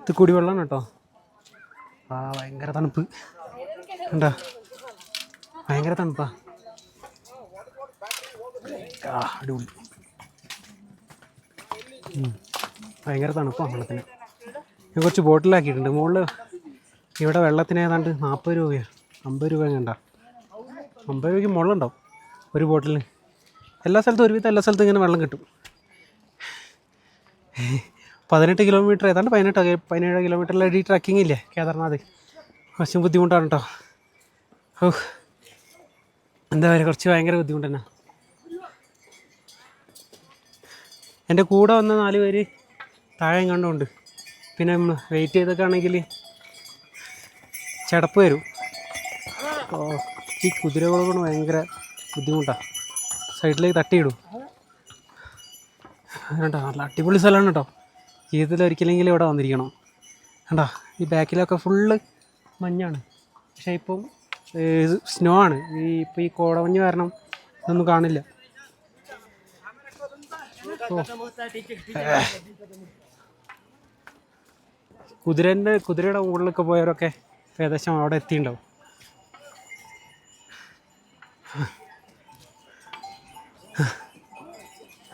ഇത് കുടിവെള്ളമാണ് കേട്ടോ. ആ ഭയങ്കര തണുപ്പ്. എന്താ ഭയങ്കര തണുപ്പാ. അടിപൊളി. ഭയങ്കര തണുപ്പാണ് വെള്ളത്തിന്. ഞാൻ കുറച്ച് ബോട്ടിലാക്കിയിട്ടുണ്ട്. മുകളിൽ ഇവിടെ വെള്ളത്തിന് ഏതാണ്ട് നാൽപ്പത് രൂപയാണ് അമ്പത് രൂപ കണ്ട അമ്പത് രൂപയ്ക്ക് മുകളിലുണ്ടാവും ഒരു ബോട്ടിൽ എല്ലാ സ്ഥലത്തും ഒരുവിധം എല്ലാ സ്ഥലത്തും ഇങ്ങനെ വെള്ളം കിട്ടും. പതിനെട്ട് കിലോമീറ്റർ ഏതാണ്ട് പതിനെട്ട് പതിനേഴ് കിലോമീറ്ററിൽ ഈ ട്രക്കിംഗ് ഇല്ലേ കേദാർനാഥ്? കുറച്ചും ബുദ്ധിമുട്ടാണ് കേട്ടോ ഓ എന്താ പറയുക കുറച്ച് ഭയങ്കര ബുദ്ധിമുട്ട് തന്നെ. എന്റെ കൂടെ വന്ന നാല് പേര് താഴെ കണ്ടുണ്ട് പിന്നെ വെയിറ്റ് ചെയ്തൊക്കെ ആണെങ്കിൽ ചടപ്പ് വരും. ഓ ഈ കുതിരകൾ കൊണ്ട് ഭയങ്കര ബുദ്ധിമുട്ടാണ് സൈഡിലേക്ക് തട്ടിയിടും. കേട്ടോ നല്ല അടിപൊളി സ്ഥലമാണ് കേട്ടോ ജീവിതത്തിൽ ഒരിക്കലെങ്കിലും ഇവിടെ വന്നിരിക്കണം. കണ്ടോ? ഈ ബാക്കിലൊക്കെ ഫുള്ള് മഞ്ഞാണ്. പക്ഷേ ഇപ്പം സ്നോ ആണ്. ഈ ഇപ്പോൾ ഈ കോടമഞ്ഞ് കാരണം ഇതൊന്നും കാണില്ല. കുതിരന്റെ കുതിരയുടെ മുകളിലൊക്കെ പോയവരൊക്കെ ഏകദേശം അവിടെ എത്തിയിട്ടുണ്ടാവും.